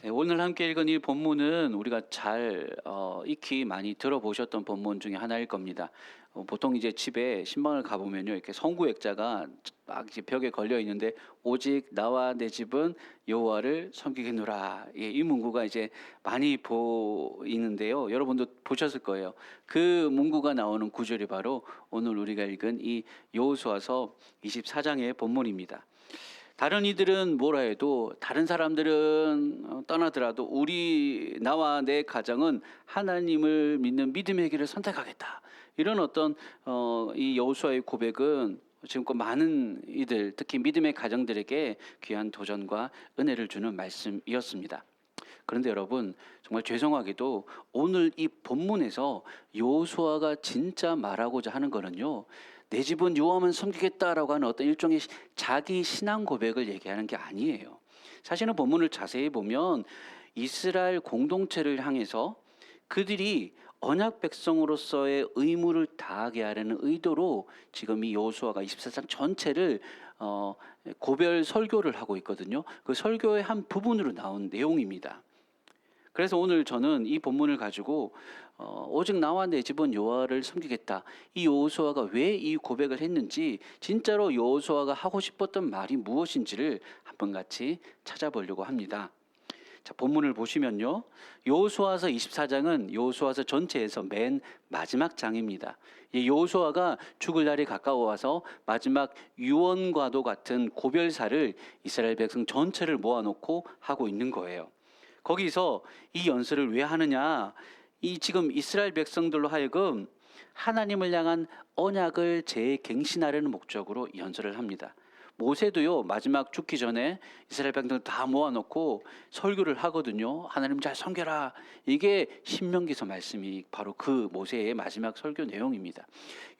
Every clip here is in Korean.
네, 오늘 함께 읽은 이 본문은 우리가 잘 어, 익히 많이 들어보셨던 본문 중에 하나일 겁니다. 어, 보통 이제 집에 신방을 가보면요 이렇게 성구 액자가 막 이제 벽에 걸려 있는데 오직 나와 내 집은 여호와를 섬기겠노라. 예, 이 문구가 이제 많이 보이는데요. 여러분도 보셨을 거예요. 그 문구가 나오는 구절이 바로 오늘 우리가 읽은 이 여호수아서 24장의 본문입니다. 다른 이들은 뭐라 해도 다른 사람들은 어, 떠나더라도 우리 나와 내 가정은 하나님을 믿는 믿음의 길을 선택하겠다. 이런 어떤 어, 이 여호수아의 고백은 지금껏 많은 이들 특히 믿음의 가정들에게 귀한 도전과 은혜를 주는 말씀이었습니다. 그런데 여러분 정말 죄송하게도 오늘 이 본문에서 여호수아가 진짜 말하고자 하는 거는요. 내 집은 여호와만 섬기겠다라고 하는 어떤 일종의 시- 자기 신앙 고백을 얘기하는 게 아니에요. 사실은 본문을 자세히 보면 이스라엘 공동체를 향해서 그들이 언약 백성으로서의 의무를 다하게 하려는 의도로 지금 이 여호수아가 24장 전체를 어, 고별 설교를 하고 있거든요. 그 설교의 한 부분으로 나온 내용입니다. 그래서 오늘 저는 이 본문을 가지고 어, 오직 나와 내 집은 여호와를 섬기겠다. 이 여호수아가 왜 이 고백을 했는지 진짜로 여호수아가 하고 싶었던 말이 무엇인지를 한번 같이 찾아보려고 합니다. 자, 본문을 보시면요. 여호수아서 24장은 여호수아서 전체에서 맨 마지막 장입니다. 이 여호수아가 죽을 날이 가까워와서 마지막 유언과도 같은 고별사를 이스라엘 백성 전체를 모아놓고 하고 있는 거예요. 거기서 이 연설을 왜 하느냐? 이 지금 이스라엘 백성들로 하여금 하나님을 향한 언약을 재갱신하려는 목적으로 이 연설을 합니다. 모세도요 마지막 죽기 전에 이스라엘 백성들 다 모아놓고 설교를 하거든요. 하나님 잘 섬겨라. 이게 신명기서 말씀이 바로 그 모세의 마지막 설교 내용입니다.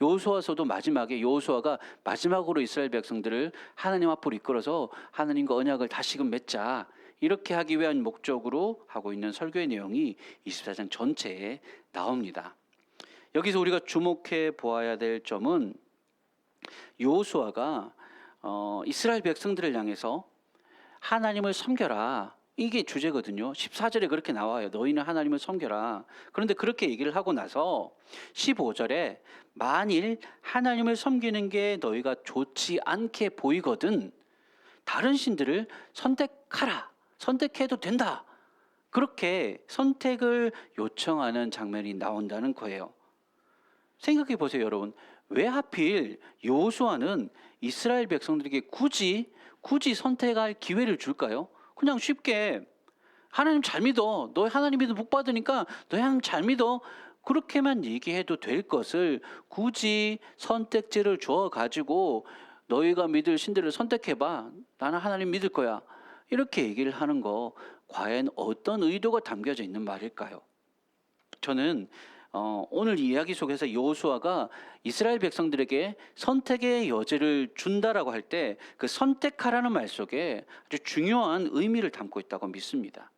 여호수아서도 마지막에 여호수아가 마지막으로 이스라엘 백성들을 하나님 앞으로 이끌어서 하나님과 언약을 다시금 맺자. 이렇게 하기 위한 목적으로 하고 있는 설교의 내용이 24장 전체에 나옵니다. 여기서 우리가 주목해 보아야 될 점은 여호수아가 어, 이스라엘 백성들을 향해서 하나님을 섬겨라. 이게 주제거든요. 14절에 그렇게 나와요. 너희는 하나님을 섬겨라. 그런데 그렇게 얘기를 하고 나서 15절에 만일 하나님을 섬기는 게 너희가 좋지 않게 보이거든 다른 신들을 선택하라. 선택해도 된다. 그렇게 선택을 요청하는 장면이 나온다는 거예요. 생각해 보세요, 여러분. 왜 하필 여호수아는 이스라엘 백성들에게 굳이 굳이 선택할 기회를 줄까요? 그냥 쉽게 하나님 잘 믿어. 너 하나님 믿어 복 받으니까 너 하나님 잘 믿어. 그렇게만 얘기해도 될 것을 굳이 선택지를 줘 가지고 너희가 믿을 신들을 선택해 봐. 나는 하나님 믿을 거야. 이렇게 얘기를 하는 거 과연 어떤 의도가 담겨져 있는 말일까요? 저는 어, 오늘 이야기 속에서 여호수아가 이스라엘 백성들에게 선택의 여지를 준다라고 할 때 그 선택하라는 말 속에 아주 중요한 의미를 담고 있다고 믿습니다.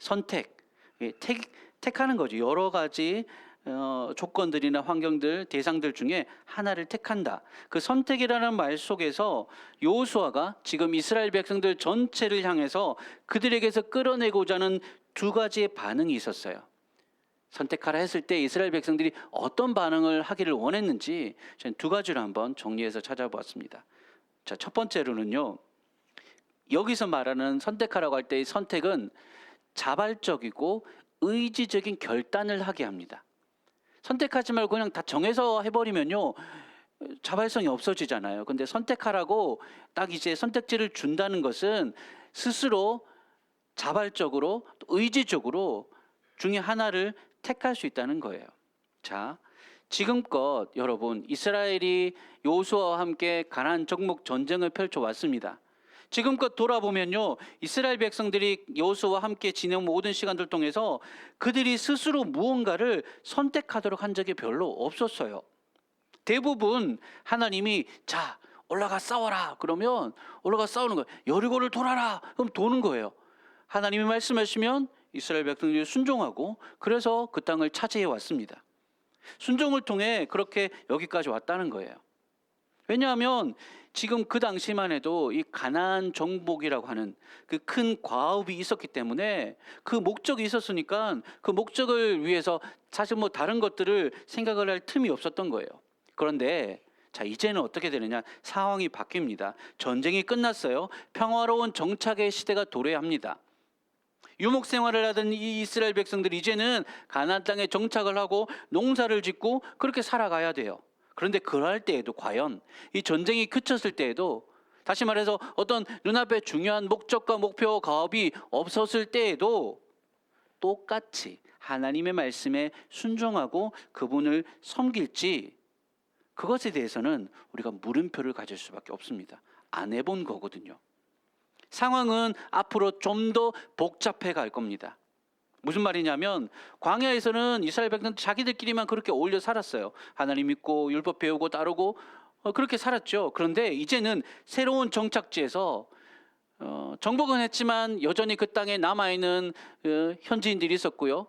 선택, 예, 택, 택하는 거죠. 여러 가지 어, 조건들이나 환경들, 대상들 중에 하나를 택한다. 그 선택이라는 말 속에서 여호수아가 지금 이스라엘 백성들 전체를 향해서 그들에게서 끌어내고자 하는 두 가지의 반응이 있었어요. 선택하라 했을 때 이스라엘 백성들이 어떤 반응을 하기를 원했는지 저는 두 가지로 한번 정리해서 찾아보았습니다. 자, 첫 번째로는요. 여기서 말하는 선택하라고 할 때의 선택은 자발적이고 의지적인 결단을 하게 합니다. 선택하지 말고 그냥 다 정해서 해버리면요. 자발성이 없어지잖아요. 근데 선택하라고 딱 이제 선택지를 준다는 것은 스스로 자발적으로 또 의지적으로 중에 하나를 택할 수 있다는 거예요. 자, 지금껏 여러분 이스라엘이 요수아와 함께 가나안 정복 전쟁을 펼쳐 왔습니다. 지금껏 돌아보면요 이스라엘 백성들이 여호수아와 함께 지낸 모든 시간들 통해서 그들이 스스로 무언가를 선택하도록 한 적이 별로 없었어요. 대부분 하나님이 자 올라가 싸워라 그러면 올라가 싸우는 거예요. 여리고를 돌아라 그럼 도는 거예요. 하나님이 말씀하시면 이스라엘 백성들이 순종하고 그래서 그 땅을 차지해 왔습니다. 순종을 통해 그렇게 여기까지 왔다는 거예요. 왜냐하면 지금 그 당시만 해도 이 가나안 정복이라고 하는 그 큰 과업이 있었기 때문에 그 목적이 있었으니까 그 목적을 위해서 사실 뭐 다른 것들을 생각을 할 틈이 없었던 거예요. 그런데 자 이제는 어떻게 되느냐 상황이 바뀝니다. 전쟁이 끝났어요. 평화로운 정착의 시대가 도래합니다. 유목 생활을 하던 이 이스라엘 백성들이 이제는 가나안 땅에 정착을 하고 농사를 짓고 그렇게 살아가야 돼요. 그런데 그럴 때에도 과연 이 전쟁이 그쳤을 때에도 다시 말해서 어떤 눈앞에 중요한 목적과 목표 가업이 없었을 때에도 똑같이 하나님의 말씀에 순종하고 그분을 섬길지 그것에 대해서는 우리가 물음표를 가질 수밖에 없습니다. 안 해본 거거든요. 상황은 앞으로 좀 더 복잡해 갈 겁니다. 무슨 말이냐면 광야에서는 이스라엘 백성들 자기들끼리만 그렇게 어울려 살았어요. 하나님 믿고 율법 배우고 따르고 어, 그렇게 살았죠. 그런데 이제는 새로운 정착지에서 어, 정복은 했지만 여전히 그 땅에 남아 있는 어, 현지인들이 있었고요.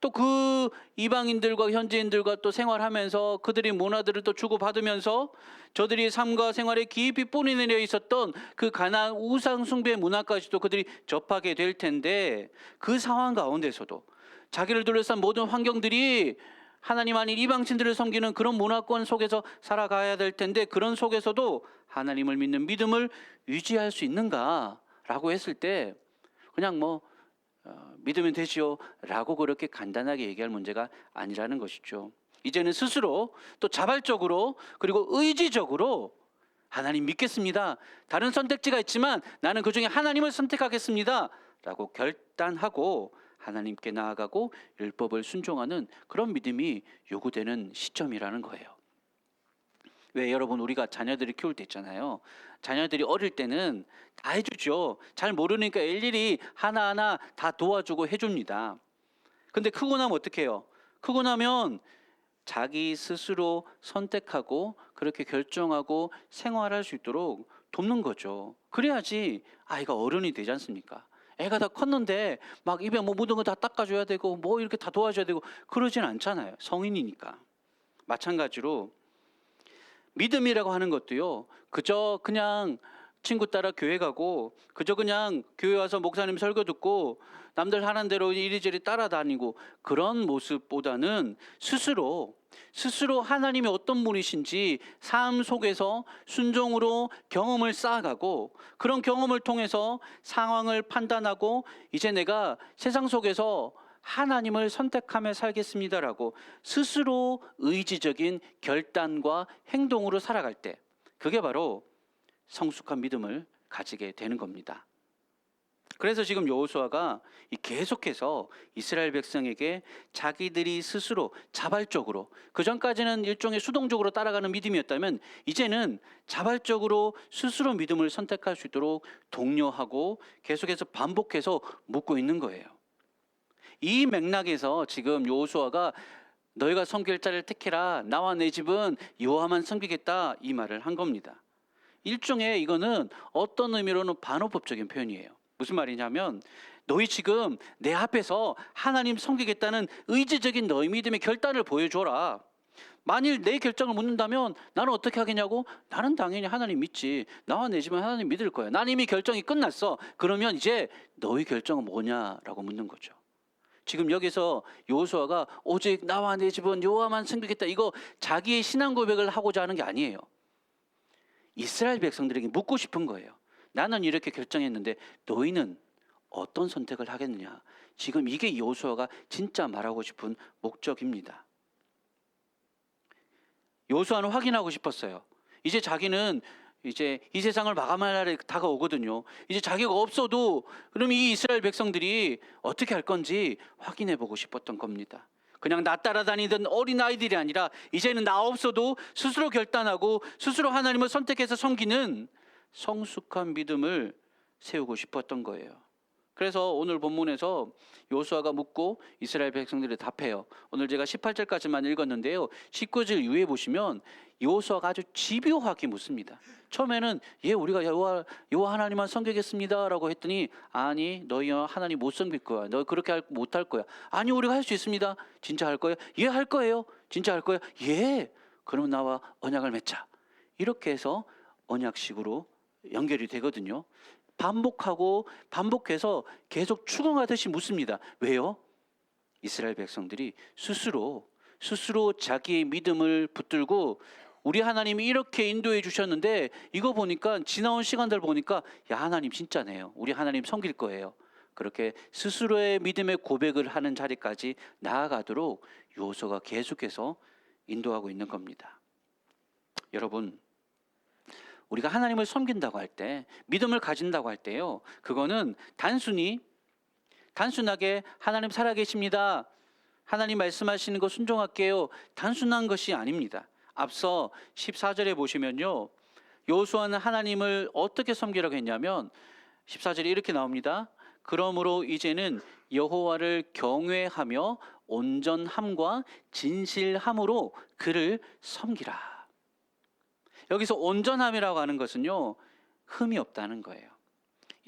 또 그 이방인들과 현지인들과 또 생활하면서 그들의 문화들을 또 주고받으면서 저들이 삶과 생활에 깊이 뿌리 내려 있었던 그 가나안 우상 숭배 문화까지도 그들이 접하게 될 텐데 그 상황 가운데서도 자기를 둘러싼 모든 환경들이 하나님 아닌 이방신들을 섬기는 그런 문화권 속에서 살아가야 될 텐데 그런 속에서도 하나님을 믿는 믿음을 유지할 수 있는가라고 했을 때 그냥 뭐 어, 믿으면 되지요 라고 그렇게 간단하게 얘기할 문제가 아니라는 것이죠. 이제는 스스로 또 자발적으로 그리고 의지적으로 하나님 믿겠습니다. 다른 선택지가 있지만 나는 그 중에 하나님을 선택하겠습니다. 라고 결단하고 하나님께 나아가고 율법을 순종하는 그런 믿음이 요구되는 시점이라는 거예요. 왜 여러분 우리가 자녀들을 키울 때 있잖아요. 자녀들이 어릴 때는 다 해주죠. 잘 모르니까 일일이 하나하나 다 도와주고 해줍니다. 근데 크고 나면 어떻게 해요? 크고 나면 자기 스스로 선택하고 그렇게 결정하고 생활할 수 있도록 돕는 거죠. 그래야지 아이가 어른이 되지 않습니까? 애가 다 컸는데 막 입에 뭐 묻은 거 다 닦아줘야 되고 뭐 이렇게 다 도와줘야 되고 그러진 않잖아요. 성인이니까. 마찬가지로 믿음이라고 하는 것도요. 그저 그냥 친구 따라 교회 가고 그저 그냥 교회 와서 목사님 설교 듣고 남들 하는 대로 이리저리 따라다니고 그런 모습보다는 스스로 스스로 하나님이 어떤 분이신지 삶 속에서 순종으로 경험을 쌓아가고 그런 경험을 통해서 상황을 판단하고 이제 내가 세상 속에서 하나님을 선택하며 살겠습니다라고 스스로 의지적인 결단과 행동으로 살아갈 때 그게 바로 성숙한 믿음을 가지게 되는 겁니다. 그래서 지금 여호수아가 이 계속해서 이스라엘 백성에게 자기들이 스스로 자발적으로 그 전까지는 일종의 수동적으로 따라가는 믿음이었다면 이제는 자발적으로 스스로 믿음을 선택할 수 있도록 독려하고 계속해서 반복해서 묻고 있는 거예요. 이 맥락에서 지금 여호수아가 너희가 섬길 자를 택해라 나와 내 집은 여호와만 섬기겠다 이 말을 한 겁니다. 일종의 이거는 어떤 의미로는 반어법적인 표현이에요. 무슨 말이냐면 너희 지금 내 앞에서 하나님 섬기겠다는 의지적인 너희 믿음의 결단을 보여줘라. 만일 내 결정을 묻는다면 나는 어떻게 하겠냐고? 나는 당연히 하나님 믿지. 나와 내 집은 하나님 믿을 거야. 난 이미 결정이 끝났어. 그러면 이제 너희 결정은 뭐냐라고 묻는 거죠. 지금 여기서 여호수아가 오직 나와 내 집은 여호와만 섬기겠다. 이거 자기의 신앙 고백을 하고자 하는 게 아니에요. 이스라엘 백성들에게 묻고 싶은 거예요. 나는 이렇게 결정했는데 너희는 어떤 선택을 하겠느냐? 지금 이게 여호수아가 진짜 말하고 싶은 목적입니다. 여호수아는 확인하고 싶었어요. 이제 자기는 이제 이 세상을 마감할 날이 다가오거든요. 이제 자기가 없어도 그럼 이 이스라엘 백성들이 어떻게 할 건지 확인해 보고 싶었던 겁니다. 그냥 나 따라다니던 어린 아이들이 아니라 이제는 나 없어도 스스로 결단하고 스스로 하나님을 선택해서 섬기는 성숙한 믿음을 세우고 싶었던 거예요. 그래서 오늘 본문에서 요수아가 묻고 이스라엘 백성들이 답해요. 오늘 제가 18절까지만 읽었는데요. 19절 이후에 보시면 요수아가 아주 집요하게 묻습니다. 처음에는 예 우리가 여호와 여호와 하나님만 섬기겠습니다라고 했더니 아니 너희 하나님 못 섬길 거야. 너 그렇게 못 할 거야. 아니 우리가 할 수 있습니다. 진짜 할 거예요? 예할 거예요. 진짜 할 거예요? 예. 그럼 나와 언약을 맺자. 이렇게 해서 언약식으로 연결이 되거든요. 반복하고 반복해서 계속 추궁하듯이 묻습니다. 왜요? 이스라엘 백성들이 스스로 스스로 자기의 믿음을 붙들고 우리 하나님이 이렇게 인도해 주셨는데 이거 보니까 지나온 시간들 보니까 야 하나님 진짜네요. 우리 하나님 섬길 거예요. 그렇게 스스로의 믿음의 고백을 하는 자리까지 나아가도록 요소가 계속해서 인도하고 있는 겁니다. 여러분 우리가 하나님을 섬긴다고 할 때, 믿음을 가진다고 할 때요, 그거는 단순히, 단순하게 하나님 살아계십니다. 하나님 말씀하시는 거 순종할게요. 단순한 것이 아닙니다. 앞서 14절에 보시면요, 요수아는 하나님을 어떻게 섬기라고 했냐면, 14절에 이렇게 나옵니다. 그러므로 이제는 여호와를 경외하며 온전함과 진실함으로 그를 섬기라. 여기서 온전함이라고 하는 것은요 흠이 없다는 거예요.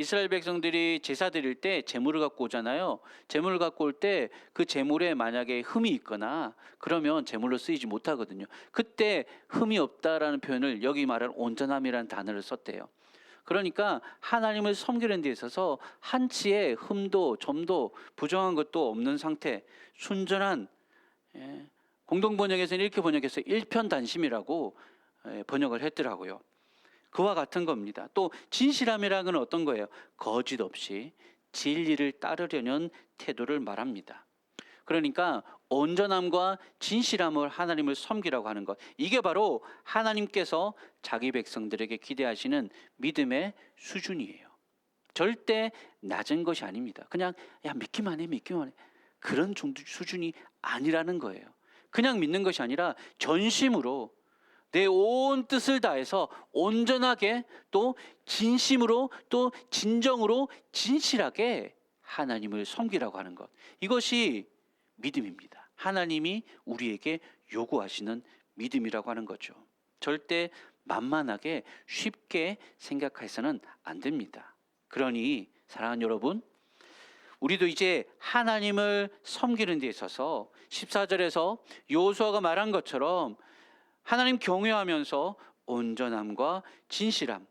이스라엘 백성들이 제사 드릴 때 제물을 갖고 오잖아요. 제물을 갖고 올 때그 제물에 만약에 흠이 있거나 그러면 제물로 쓰이지 못하거든요. 그때 흠이 없다라는 표현을 여기 말하는 온전함이라는 단어를 썼대요. 그러니까 하나님을 섬기는 데 있어서 한치의 흠도 점도 부정한 것도 없는 상태, 순전한 예, 공동 번역에서는 이렇게 번역해서 일편단심이라고 예, 번역을 했더라고요. 그와 같은 겁니다. 또 진실함이라는 건 어떤 거예요? 거짓 없이 진리를 따르려는 태도를 말합니다. 그러니까 온전함과 진실함을 하나님을 섬기라고 하는 것. 이게 바로 하나님께서 자기 백성들에게 기대하시는 믿음의 수준이에요. 절대 낮은 것이 아닙니다. 그냥 야 믿기만 해, 믿기만 해. 그런 정도 수준이 아니라는 거예요. 그냥 믿는 것이 아니라 전심으로 내 온 뜻을 다해서 온전하게 또 진심으로 또 진정으로 진실하게 하나님을 섬기라고 하는 것. 이것이 믿음입니다. 하나님이 우리에게 요구하시는 믿음이라고 하는 거죠. 절대 만만하게 쉽게 생각해서는 안 됩니다. 그러니 사랑하는 여러분, 우리도 이제 하나님을 섬기는 데 있어서 14절에서 요수아가 말한 것처럼 하나님 경외하면서 온전함과 진실함,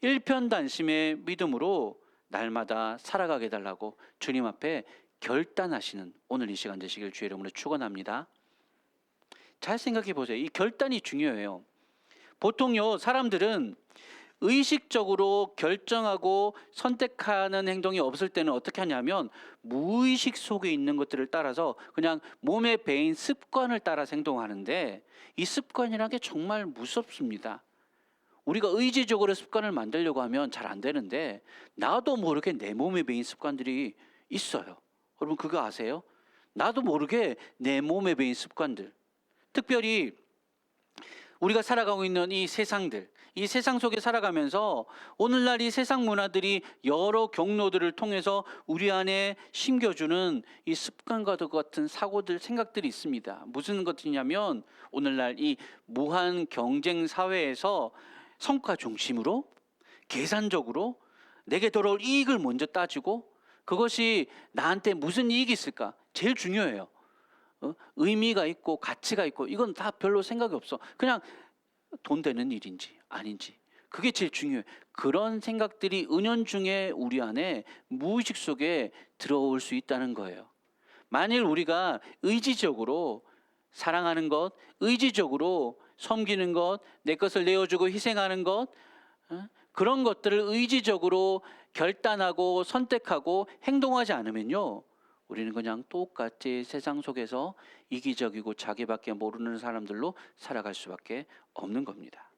일편단심의 믿음으로 날마다 살아가게 달라고 주님 앞에 결단하시는 오늘 이 시간 되시길 주의 이름으로 축원합니다. 잘 생각해 보세요. 이 결단이 중요해요. 보통요 사람들은 의식적으로 결정하고 선택하는 행동이 없을 때는 어떻게 하냐면 무의식 속에 있는 것들을 따라서 그냥 몸에 배인 습관을 따라서 행동하는데 이 습관이라는 게 정말 무섭습니다. 우리가 의지적으로 습관을 만들려고 하면 잘 안 되는데 나도 모르게 내 몸에 배인 습관들이 있어요. 여러분 그거 아세요? 나도 모르게 내 몸에 배인 습관들. 특별히 우리가 살아가고 있는 이 세상들, 이 세상 속에 살아가면서 오늘날 이 세상 문화들이 여러 경로들을 통해서 우리 안에 심겨주는 이 습관과 같은 사고들, 생각들이 있습니다. 무슨 것이냐면 오늘날 이 무한 경쟁 사회에서 성과 중심으로 계산적으로 내게 돌아올 이익을 먼저 따지고 그것이 나한테 무슨 이익이 있을까? 제일 중요해요. 어? 의미가 있고 가치가 있고 이건 다 별로 생각이 없어. 그냥 돈 되는 일인지 아닌지 그게 제일 중요해. 그런 생각들이 은연중에 우리 안에 무의식 속에 들어올 수 있다는 거예요. 만일 우리가 의지적으로 사랑하는 것, 의지적으로 섬기는 것, 내 것을 내어주고 희생하는 것, 어? 그런 것들을 의지적으로 결단하고 선택하고 행동하지 않으면요. 우리는 그냥 똑같이 세상 속에서 이기적이고 자기밖에 모르는 사람들로 살아갈 수밖에 없는 겁니다.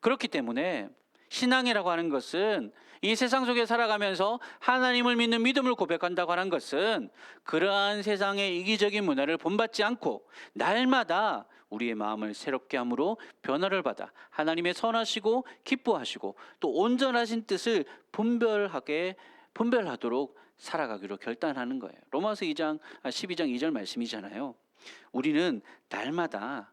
그렇기 때문에 신앙이라고 하는 것은 이 세상 속에 살아가면서 하나님을 믿는 믿음을 고백한다고 하는 것은 그러한 세상의 이기적인 문화를 본받지 않고 날마다 우리의 마음을 새롭게 함으로 변화를 받아 하나님의 선하시고 기뻐하시고 또 온전하신 뜻을 분별하게 분별하도록 살아가기로 결단하는 거예요. 로마서 2장 12장 2절 말씀이잖아요. 우리는 날마다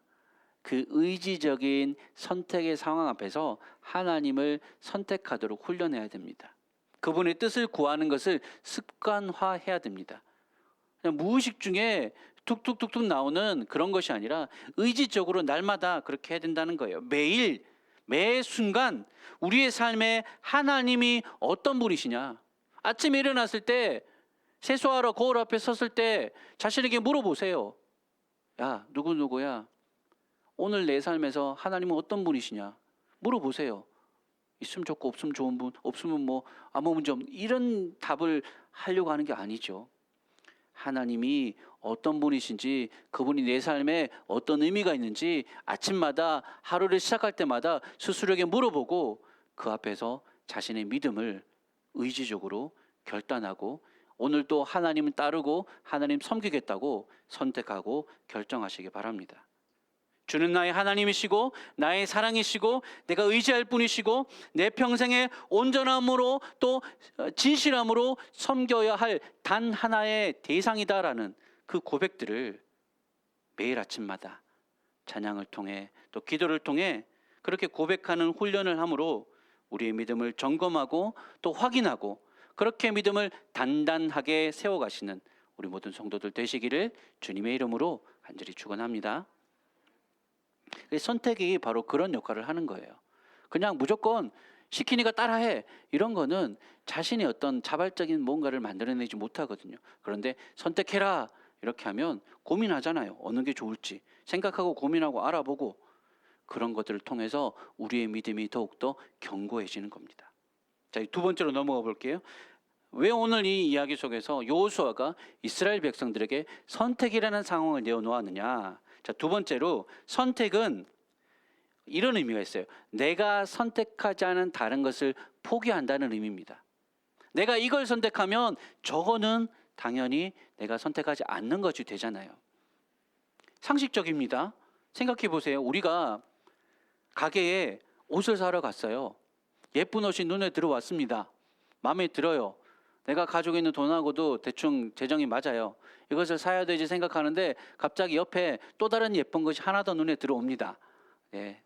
그 의지적인 선택의 상황 앞에서 하나님을 선택하도록 훈련해야 됩니다. 그분의 뜻을 구하는 것을 습관화해야 됩니다. 그냥 무의식 중에 툭툭툭툭 나오는 그런 것이 아니라 의지적으로 날마다 그렇게 해야 된다는 거예요. 매일 매 순간 우리의 삶에 하나님이 어떤 분이시냐. 아침에 일어났을 때 세수하러 거울 앞에 섰을 때 자신에게 물어보세요. 야, 누구 누구야? 오늘 내 삶에서 하나님은 어떤 분이시냐? 물어보세요. 있으면 좋고 없으면 좋은 분, 없으면 뭐 아무 문제 없는 이런 답을 하려고 하는 게 아니죠. 하나님이 어떤 분이신지 그분이 내 삶에 어떤 의미가 있는지 아침마다 하루를 시작할 때마다 스스로에게 물어보고 그 앞에서 자신의 믿음을 의지적으로 결단하고 오늘도 하나님을 따르고 하나님 섬기겠다고 선택하고 결정하시기 바랍니다. 주는 나의 하나님이시고 나의 사랑이시고 내가 의지할 분이시고 내 평생에 온전함으로 또 진실함으로 섬겨야 할 단 하나의 대상이다라는 그 고백들을 매일 아침마다 찬양을 통해 또 기도를 통해 그렇게 고백하는 훈련을 함으로 우리의 믿음을 점검하고 또 확인하고 그렇게 믿음을 단단하게 세워가시는 우리 모든 성도들 되시기를 주님의 이름으로 간절히 축원합니다. 선택이 바로 그런 역할을 하는 거예요. 그냥 무조건 시키니까 따라해 이런 거는 자신의 어떤 자발적인 뭔가를 만들어내지 못하거든요. 그런데 선택해라 이렇게 하면 고민하잖아요. 어느 게 좋을지 생각하고 고민하고 알아보고 그런 것들을 통해서 우리의 믿음이 더욱더 견고해지는 겁니다. 자, 두 번째로 넘어가 볼게요. 왜 오늘 이 이야기 속에서 여호수아가 이스라엘 백성들에게 선택이라는 상황을 내어 놓았느냐? 자, 두 번째로 선택은 이런 의미가 있어요. 내가 선택하지 않은 다른 것을 포기한다는 의미입니다. 내가 이걸 선택하면 저거는 당연히 내가 선택하지 않는 것이 되잖아요. 상식적입니다. 생각해 보세요. 우리가 가게에 옷을 사러 갔어요. 예쁜 옷이 눈에 들어왔습니다. 마음에 들어요. 내가 가지고 있는 돈하고도 대충 재정이 맞아요. 이것을 사야 되지 생각하는데 갑자기 옆에 또 다른 예쁜 것이 하나 더 눈에 들어옵니다. 예.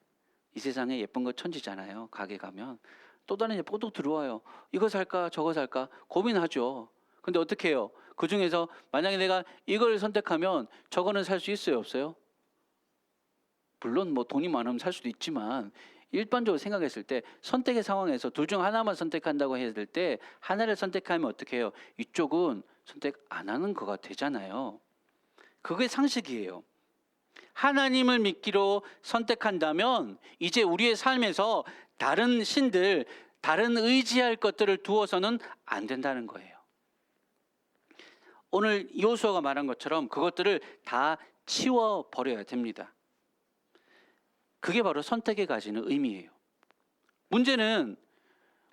이 세상에 예쁜 것 천지잖아요. 가게 가면 또 다른 예쁜 것도 들어와요. 이거 살까 저거 살까 고민하죠. 근데 어떻게 해요? 그 중에서 만약에 내가 이걸 선택하면 저거는 살 수 있어요, 없어요? 물론 뭐 돈이 많으면 살 수도 있지만 일반적으로 생각했을 때 선택의 상황에서 둘 중 하나만 선택한다고 했을 때 하나를 선택하면 어떻게 해요? 이쪽은 선택 안 하는 거가 되잖아요. 그게 상식이에요. 하나님을 믿기로 선택한다면 이제 우리의 삶에서 다른 신들, 다른 의지할 것들을 두어서는 안 된다는 거예요. 오늘 요수아가 말한 것처럼 그것들을 다 치워 버려야 됩니다. 그게 바로 선택에 가지는 의미예요. 문제는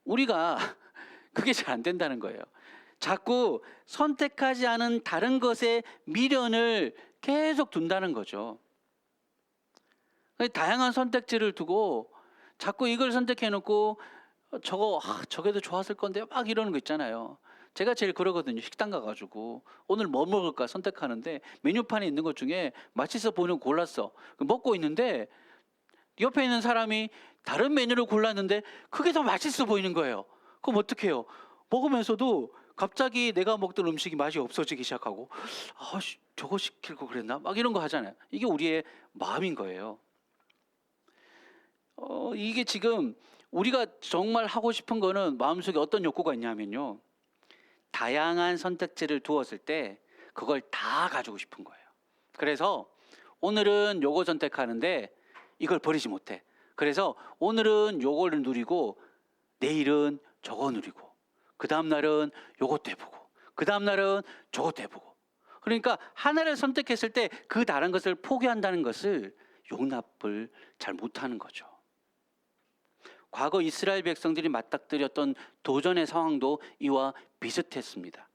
우리가 그게 잘 안 된다는 거예요. 자꾸 선택하지 않은 다른 것에 미련을 계속 둔다는 거죠. 다양한 선택지를 두고 자꾸 이걸 선택해 놓고 저거 아, 저게도 좋았을 건데 막 이러는 거 있잖아요. 제가 제일 그러거든요. 식당 가가지고 오늘 뭐 먹을까 선택하는데 메뉴판에 있는 것 중에 맛있어 보이는 거 골랐어. 먹고 있는데 옆에 있는 사람이 다른 메뉴를 골랐는데 그게 더 맛있어 보이는 거예요. 그럼 어떡해요? 먹으면서도 갑자기 내가 먹던 음식이 맛이 없어지기 시작하고 아, 씨, 저거 시킬 거 그랬나? 막 이런 거 하잖아요. 이게 우리의 마음인 거예요. 어, 이게 지금 우리가 정말 하고 싶은 거는 마음속에 어떤 욕구가 있냐면요. 다양한 선택지를 두었을 때 그걸 다 가지고 싶은 거예요. 그래서 오늘은 요거 선택하는데 이걸 버리지 못해. 그래서 오늘은 요거를 누리고 내일은 저거 누리고 그 다음 날은 요것도 해보고 그 다음 날은 저것도 해보고 그러니까 하나를 선택했을 때 그 다른 것을 포기한다는 것을 용납을 잘 못하는 거죠. 과거 이스라엘 백성들이 맞닥뜨렸던 도전의 상황도 이와 비슷했습니다.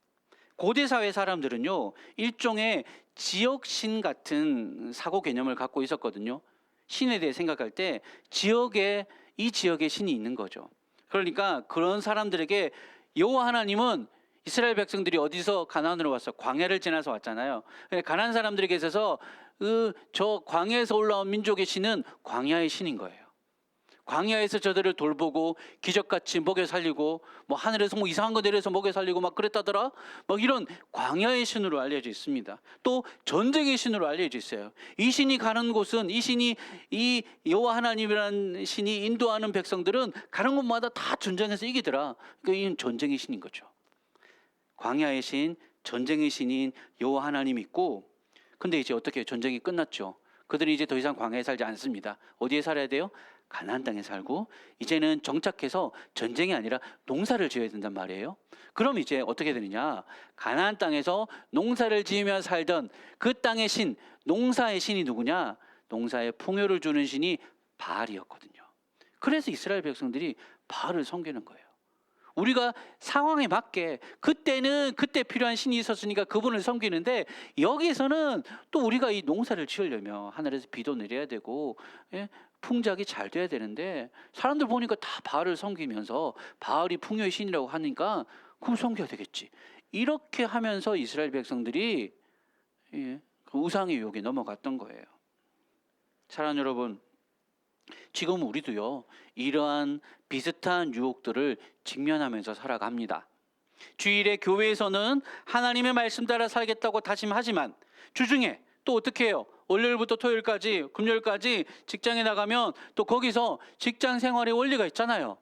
고대 사회 사람들은요 일종의 지역신 같은 사고 개념을 갖고 있었거든요. 신에 대해 생각할 때 지역에 이 지역에 신이 있는 거죠. 그러니까 그런 사람들에게 여호와 하나님은 이스라엘 백성들이 어디서 가나안으로 왔어? 광야를 지나서 왔잖아요. 가나안 사람들에게 있어서 그 저 광야에서 올라온 민족의 신은 광야의 신인 거예요. 광야에서 저들을 돌보고 기적같이 먹여 살리고 뭐 하늘에서 뭐 이상한 거 내려서 먹여 살리고 막 그랬다더라. 막 이런 광야의 신으로 알려져 있습니다. 또 전쟁의 신으로 알려져 있어요. 이 신이 가는 곳은 이 신이 이 여호와 하나님이라는 신이 인도하는 백성들은 가는 곳마다 다 전쟁에서 이기더라. 그러니까 이는 전쟁의 신인 거죠. 광야의 신, 전쟁의 신인 여호와 하나님 있고 근데 이제 어떻게 전쟁이 끝났죠. 그들이 이제 더 이상 광야에 살지 않습니다. 어디에 살아야 돼요? 가나안 땅에 살고 이제는 정착해서 전쟁이 아니라 농사를 지어야 된단 말이에요. 그럼 이제 어떻게 되느냐? 가나안 땅에서 농사를 지으며 살던 그 땅의 신, 농사의 신이 누구냐? 농사에 풍요를 주는 신이 바알이었거든요. 그래서 이스라엘 백성들이 바알을 섬기는 거예요. 우리가 상황에 맞게 그때는 그때 필요한 신이 있었으니까 그분을 섬기는데 여기서는 또 우리가 이 농사를 지으려면 하늘에서 비도 내려야 되고 예? 풍작이 잘 돼야 되는데 사람들 보니까 다 바알을 섬기면서 바알이 풍요의 신이라고 하니까 그럼 섬겨야 되겠지. 이렇게 하면서 이스라엘 백성들이 예, 그 우상의 유혹에 넘어갔던 거예요. 사랑하는 여러분, 지금 우리도요 이러한 비슷한 유혹들을 직면하면서 살아갑니다. 주일에 교회에서는 하나님의 말씀 따라 살겠다고 다짐하지만 주중에 또 어떻게 해요? 월요일부터 토요일까지 금요일까지 직장에 나가면 또 거기서 직장 생활의 원리가 있잖아요.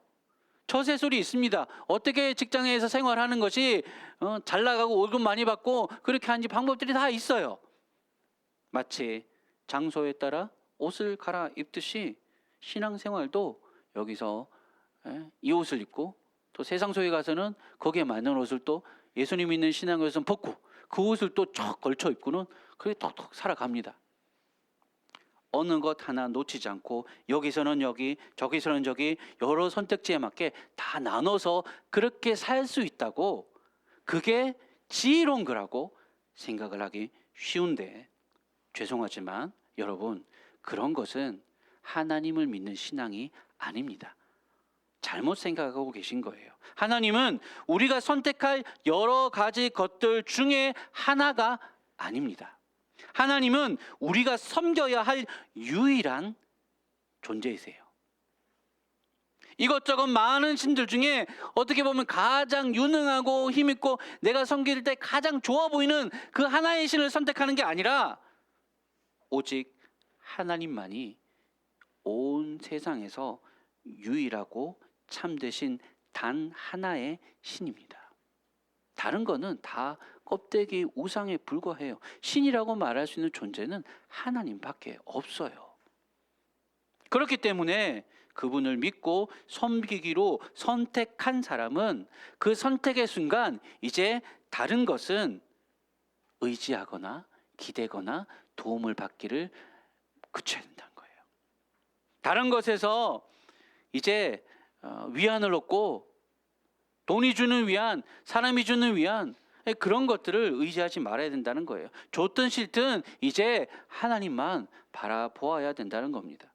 처세술이 있습니다. 어떻게 직장에서 생활하는 것이 어, 잘 나가고 월급 많이 받고 그렇게 하는지 방법들이 다 있어요. 마치 장소에 따라 옷을 갈아입듯이 신앙생활도 여기서 예, 이 옷을 입고 또 세상 속에 가서는 거기에 맞는 옷을 또 예수님 믿는 신앙에서는 벗고 그 옷을 또 쫙 걸쳐 입고는 그렇게 톡톡 살아갑니다. 어느 것 하나 놓치지 않고 여기서는 여기 저기서는 저기 여러 선택지에 맞게 다 나눠서 그렇게 살 수 있다고 그게 지혜로운 거라고 생각을 하기 쉬운데 죄송하지만 여러분 그런 것은 하나님을 믿는 신앙이 아닙니다. 잘못 생각하고 계신 거예요. 하나님은 우리가 선택할 여러 가지 것들 중에 하나가 아닙니다. 하나님은 우리가 섬겨야 할 유일한 존재이세요. 이것저것 많은 신들 중에 어떻게 보면 가장 유능하고 힘있고 내가 섬길 때 가장 좋아 보이는 그 하나의 신을 선택하는 게 아니라 오직 하나님만이 온 세상에서 유일하고 참되신 단 하나의 신입니다. 다른 거는 다 껍데기 우상에 불과해요. 신이라고 말할 수 있는 존재는 하나님밖에 없어요. 그렇기 때문에 그분을 믿고 섬기기로 선택한 사람은 그 선택의 순간 이제 다른 것은 의지하거나 기대거나 도움을 받기를 그쳐야 된다는 거예요. 다른 것에서 이제 어, 위안을 얻고 돈이 주는 위안, 사람이 주는 위안 예, 그런 것들을 의지하지 말아야 된다는 거예요. 좋든 싫든 이제 하나님만 바라보아야 된다는 겁니다.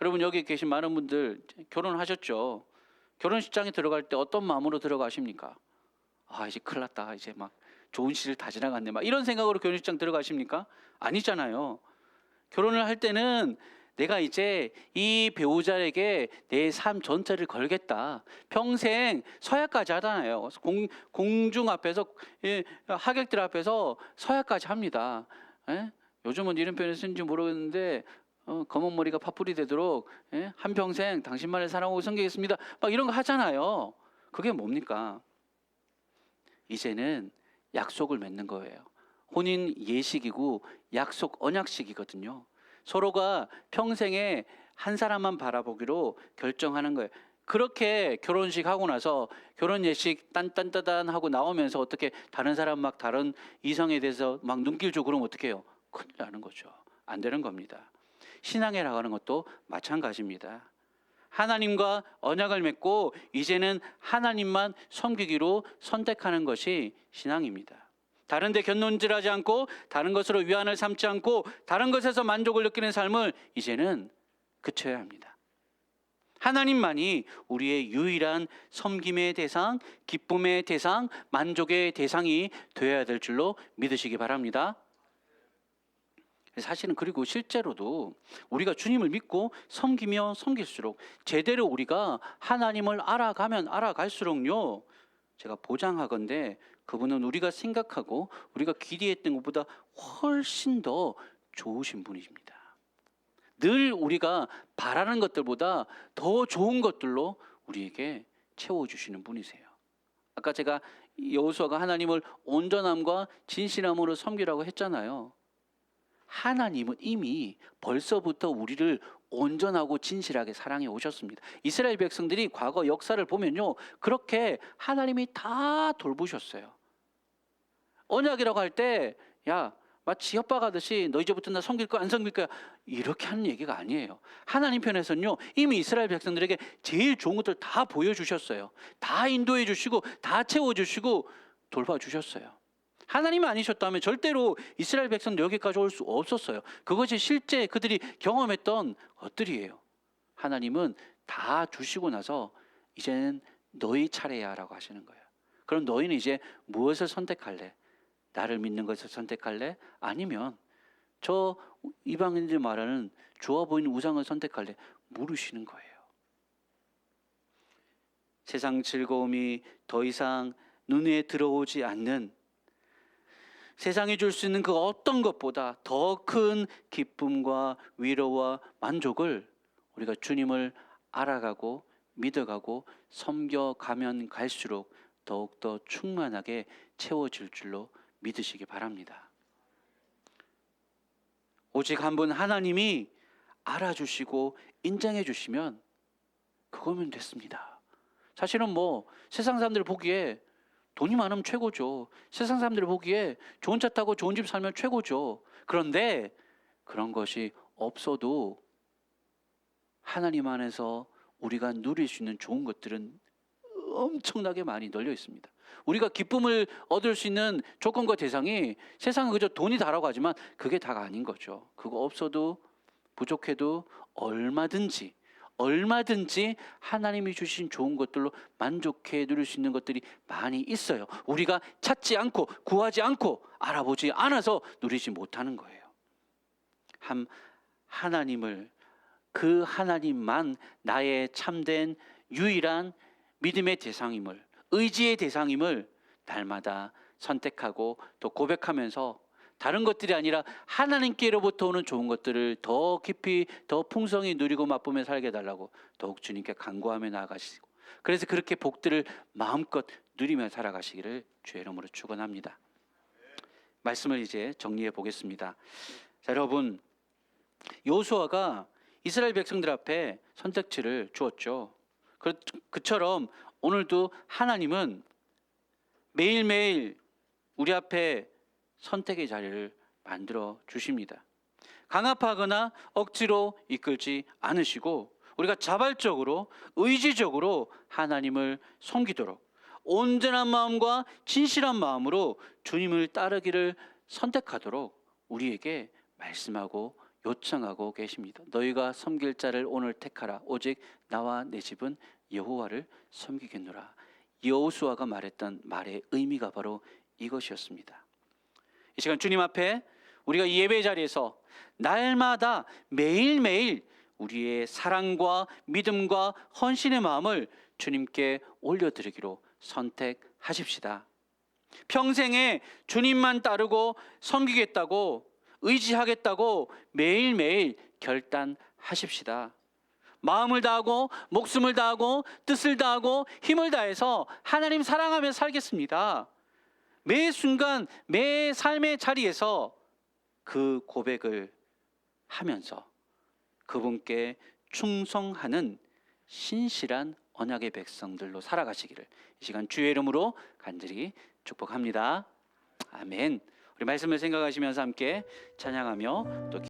여러분 여기 계신 많은 분들 결혼하셨죠? 결혼식장에 들어갈 때 어떤 마음으로 들어가십니까? 아 이제 큰일 났다. 이제 막 좋은 시를 다 지나갔네. 막 이런 생각으로 결혼식장 들어가십니까? 아니잖아요. 결혼을 할 때는 내가 이제 이 배우자에게 내 삶 전체를 걸겠다. 평생 서약까지 하잖아요. 공, 공중 앞에서 예, 하객들 앞에서 서약까지 합니다. 예? 요즘은 이런 표현을 쓰는지 모르겠는데 어, 검은 머리가 파풀이 되도록 예? 한 평생 당신만을 사랑하고 섬기겠습니다. 막 이런 거 하잖아요. 그게 뭡니까? 이제는 약속을 맺는 거예요. 혼인 예식이고 약속 언약식이거든요. 서로가 평생에 한 사람만 바라보기로 결정하는 거예요. 그렇게 결혼식 하고 나서 결혼 예식 딴딴따단 하고 나오면서 어떻게 다른 사람 막 다른 이성에 대해서 막 눈길 주고 그러면 어떻게 해요? 큰일 나는 거죠. 안 되는 겁니다. 신앙에 나가는 것도 마찬가지입니다. 하나님과 언약을 맺고 이제는 하나님만 섬기기로 선택하는 것이 신앙입니다. 다른 데 견눈질하지 않고 다른 것으로 위안을 삼지 않고 다른 것에서 만족을 느끼는 삶을 이제는 그쳐야 합니다. 하나님만이 우리의 유일한 섬김의 대상, 기쁨의 대상, 만족의 대상이 되어야 될 줄로 믿으시기 바랍니다. 사실은 그리고 실제로도 우리가 주님을 믿고 섬기며 섬길수록 제대로 우리가 하나님을 알아가면 알아갈수록요 제가 보장하건대 그분은 우리가 생각하고 우리가 기대했던 것보다 훨씬 더 좋으신 분이십니다. 늘 우리가 바라는 것들보다 더 좋은 것들로 우리에게 채워주시는 분이세요. 아까 제가 여호수아가 하나님을 온전함과 진실함으로 섬기라고 했잖아요. 하나님은 이미 벌써부터 우리를 온전하고 진실하게 사랑해 오셨습니다. 이스라엘 백성들이 과거 역사를 보면요. 그렇게 하나님이 다 돌보셨어요. 언약이라고 할 때, 야, 마치 협박하듯이 너 이제부터 나 섬길 거야, 안 섬길 거야. 이렇게 하는 얘기가 아니에요. 하나님 편에서는요, 이미 이스라엘 백성들에게 제일 좋은 것들 다 보여주셨어요. 다 인도해 주시고, 다 채워 주시고, 돌봐 주셨어요. 하나님 아니셨다면 절대로 이스라엘 백성들 여기까지 올 수 없었어요. 그것이 실제 그들이 경험했던 것들이에요. 하나님은 다 주시고 나서 이제는 너희 차례야라고 하시는 거예요. 그럼 너희는 이제 무엇을 선택할래? 나를 믿는 것을 선택할래? 아니면 저 이방인들 말하는 좋아 보이는 우상을 선택할래? 물으시는 거예요. 세상 즐거움이 더 이상 눈에 들어오지 않는 세상이 줄 수 있는 그 어떤 것보다 더 큰 기쁨과 위로와 만족을 우리가 주님을 알아가고 믿어가고 섬겨가면 갈수록 더욱더 충만하게 채워질 줄로 믿으시기 바랍니다. 오직 한 분 하나님이 알아주시고 인정해 주시면 그거면 됐습니다. 사실은 뭐 세상 사람들 보기에 돈이 많으면 최고죠. 세상 사람들 보기에 좋은 차 타고 좋은 집 살면 최고죠. 그런데 그런 것이 없어도 하나님 안에서 우리가 누릴 수 있는 좋은 것들은 엄청나게 많이 널려 있습니다. 우리가 기쁨을 얻을 수 있는 조건과 대상이 세상은 그저 돈이 다라고 하지만 그게 다가 아닌 거죠. 그거 없어도 부족해도 얼마든지 얼마든지 하나님이 주신 좋은 것들로 만족해 누릴 수 있는 것들이 많이 있어요. 우리가 찾지 않고 구하지 않고 알아보지 않아서 누리지 못하는 거예요. 한 하나님을 그 하나님만 나의 참된 유일한 믿음의 대상임을 의지의 대상임을 날마다 선택하고 또 고백하면서 다른 것들이 아니라 하나님께로부터 오는 좋은 것들을 더 깊이 더 풍성히 누리고 맛보며 살게 해달라고 더욱 주님께 간구하며 나아가시고 그래서 그렇게 복들을 마음껏 누리며 살아가시기를 주의 이름으로 축원합니다. 말씀을 이제 정리해 보겠습니다. 자, 여러분 요수아가 이스라엘 백성들 앞에 선택지를 주었죠. 그, 그처럼 오늘도 하나님은 매일매일 우리 앞에 선택의 자리를 만들어 주십니다. 강압하거나 억지로 이끌지 않으시고 우리가 자발적으로 의지적으로 하나님을 섬기도록 온전한 마음과 진실한 마음으로 주님을 따르기를 선택하도록 우리에게 말씀하고 요청하고 계십니다. 너희가 섬길 자를 오늘 택하라. 오직 나와 내 집은 여호와를 섬기겠노라. 여호수아가 말했던 말의 의미가 바로 이것이었습니다. 이 시간 주님 앞에 우리가 이 예배 자리에서 날마다 매일매일 우리의 사랑과 믿음과 헌신의 마음을 주님께 올려드리기로 선택하십시다. 평생에 주님만 따르고 섬기겠다고 의지하겠다고 매일매일 결단하십시다. 마음을 다하고 목숨을 다하고 뜻을 다하고 힘을 다해서 하나님 사랑하며 살겠습니다. 매 순간 매 삶의 자리에서 그 고백을 하면서 그분께 충성하는 신실한 언약의 백성들로 살아가시기를 이 시간 주의 이름으로 간절히 축복합니다. 아멘. 우리 말씀을 생각하시면서 함께 찬양하며 또